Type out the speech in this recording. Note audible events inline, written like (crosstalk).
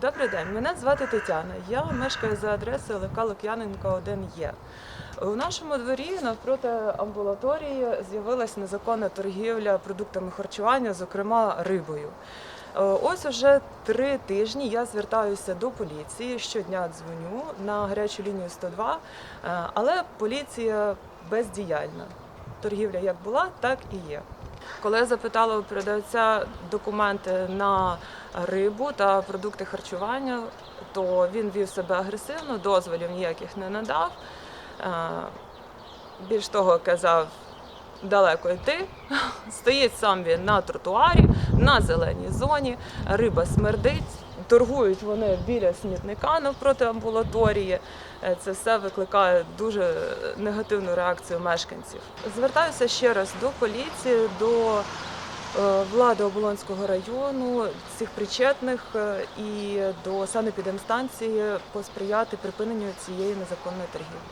Добрий день, мене звати Тетяна. Я мешкаю за адресою Левка Лук'яненка 1 є. У нашому дворі навпроти амбулаторії з'явилась незаконна торгівля продуктами харчування, зокрема рибою. Е, Ось уже три тижні я звертаюся до поліції. Щодня дзвоню на гарячу лінію 102, е, але поліція бездіяльна. Торгівля як була, так і є. Коли я запитала у продавця документи на рибу та продукти харчування, то він вів себе агресивно, дозволів ніяких не надав. Е, Більш того, казав далеко йти. (laughs) Стоїть сам він на тротуарі, на зеленій зоні, риба смердить. Торгують вони біля смітника навпроти амбулаторії. Е, Це все викликає дуже негативну реакцію мешканців. Звертаюся ще раз до поліції, до влади Оболонського району, всіх причетних е, і до санепідемстанції посприяти припиненню цієї незаконної торгівлі.